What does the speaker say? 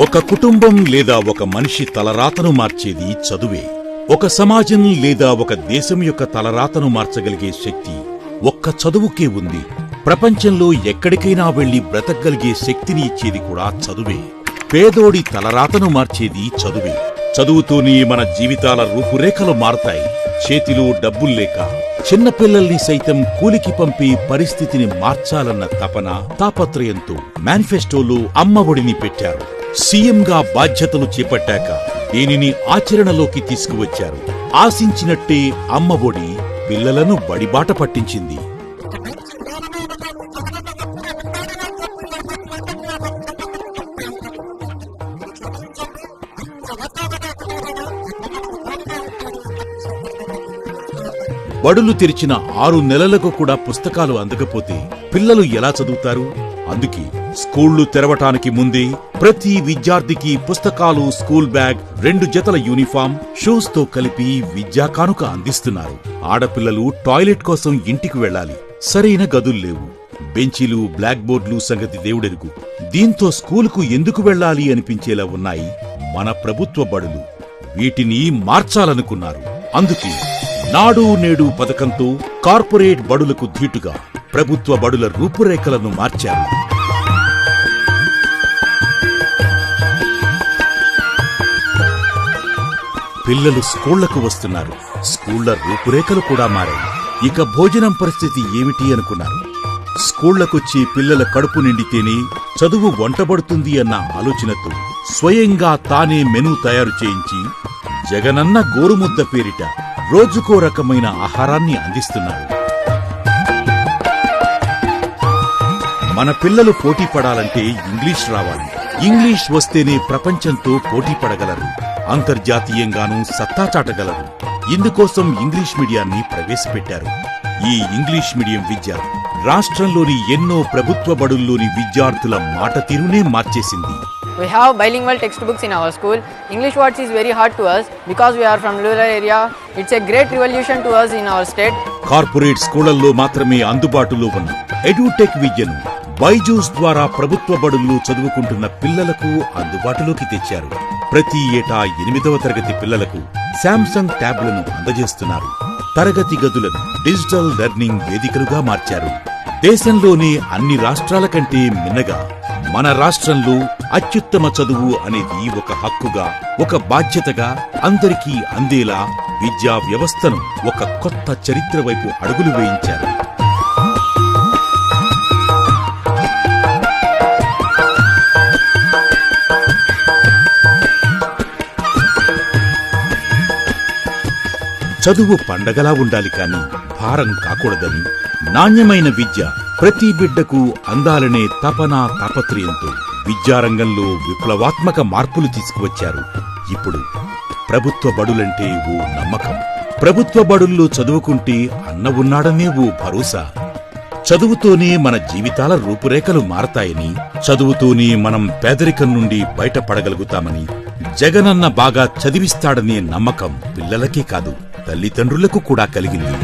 ఒక కుటుంబం లేదా ఒక మనిషి తలరాతను మార్చేది చదువే. ఒక సమాజం లేదా ఒక దేశం యొక్క తలరాతను మార్చగలిగే శక్తి ఒక్క చదువుకే ఉంది. ప్రపంచంలో ఎక్కడికైనా వెళ్ళి బ్రతకగలిగే శక్తిని ఇచ్చేది కూడా చదువే. పేదోడి తలరాతను మార్చేది చదువే. చదువుతూనే మన జీవితాల రూపురేఖలు మారతాయి. చేతిలో డబ్బుల్లేక చిన్నపిల్లల్ని సైతం కూలికి పంపి పరిస్థితిని మార్చాలన్న తపన తాపత్రయంతో మేనిఫెస్టోలో అమ్మఒడిని పెట్టారు. సీఎంగా బాధ్యతలు చేపట్టాక దీనిని ఆచరణలోకి తీసుకువచ్చారు. ఆశించినట్టే అమ్మఒడి పిల్లలను బడిబాట పట్టించింది. బడులు తెరిచిన ఆరు నెలలకు కూడా పుస్తకాలు అందకపోతే పిల్లలు ఎలా చదువుతారు? అందుకే స్కూళ్ళు తెరవటానికి ముందే ప్రతి విద్యార్థికి పుస్తకాలు స్కూల్ బ్యాగ్ రెండు జతల యూనిఫామ్ షూస్తో కలిపి విద్యా కానుక అందిస్తున్నారు. ఆడపిల్లలు టాయిలెట్ కోసం ఇంటికి వెళ్ళాలి. సరైన గదులు లేవు. బెంచీలు బ్లాక్ బోర్డులు సంగతి దేవుడెరుగు. దీంతో స్కూలుకు ఎందుకు వెళ్ళాలి అనిపించేలా ఉన్నాయి మన ప్రభుత్వ బడులు. వీటిని మార్చాలనుకున్నారు. అందుకే నాడు నేడు పథకంతో కార్పొరేట్ బడులకు ధీటుగా ప్రభుత్వ బడుల రూపురేఖలను మార్చారు. పిల్లలు స్కూళ్ళకు వస్తున్నారు. స్కూళ్ళ రూపురేఖలు కూడా మారాయి. ఇక భోజనం పరిస్థితి ఏమిటి అనుకున్నారు? స్కూళ్ళకొచ్చి పిల్లల కడుపు నిండితేనే చదువు వంటబడుతుంది అన్న ఆలోచనతో స్వయంగా తానే మెనూ తయారు చేయించి జగనన్న గోరుముద్ద పేరిట రోజుకో రకమైన ఆహారాన్ని అందిస్తున్నారు. మన పిల్లలు పోటీ పడాలంటే ఇంగ్లీష్ రావాలి ఇంగ్లీష్ వస్తేనే ప్రపంచంతో పోటీ పడగలరు అంతర్జాతీయంగానూ సత్తా చాటగలరు ఇందుకోసం ఇంగ్లీష్ మీడియాన్ని ప్రవేశపెట్టారు ఈ ఇంగ్లీష్ మీడియం విద్య రాష్ట్రంలోని ఎన్నో ప్రభుత్వ బడుల్లోని విద్యార్థుల మాట తీరునే మార్చేసింది We have bilingual textbooks in our school. English words is very hard to us because we are from rural area. It's a great revolution to us in our state. Corporate స్కూళ్ళలో మాత్రమే అందుబాటులో ఉన్న ఎడ్యుటెక్ విద్యను బైజూస్ ద్వారా ప్రభుత్వ బడుల్లో చదువుకుంటున్న పిల్లలకు అందుబాటులోకి తెచ్చారు. ప్రతి ఏటా ఎనిమిదవ తరగతి పిల్లలకు శాంసంగ్ ట్యాబ్లను అందజేస్తున్నారు. తరగతి గదులను డిజిటల్ లెర్నింగ్ వేదికలుగా మార్చారు. దేశంలోనే అన్ని రాష్ట్రాల కంటే మిన్నగా మన రాష్ట్రంలో అత్యుత్తమ చదువు అనేది ఒక హక్కుగా ఒక బాధ్యతగా అందరికీ అందేలా విద్యా వ్యవస్థను ఒక కొత్త చరిత్ర వైపు అడుగులు వేయించారు. చదువు పండగలా ఉండాలి కాని భారం కాకూడదని నాణ్యమైన విద్య ప్రతి బిడ్డకు అందాలనే తపన తాపత్రయంతో విద్యారంగంలో విప్లవాత్మక మార్పులు తీసుకువచ్చారు. ఇప్పుడు ప్రభుత్వ బడులంటే ఓ నమ్మకం. ప్రభుత్వ బడుల్లో చదువుకుంటే అన్న ఉన్నాడనే ఓ భరోసా. చదువుతోనే మన జీవితాల రూపురేఖలు మారతాయని చదువుతోనే మనం పేదరికం నుండి బయటపడగలుగుతామని జగనన్న బాగా చదివిస్తాడనే నమ్మకం పిల్లలకే కాదు. తల్లిదండ్రులకు కూడా కలిగింది.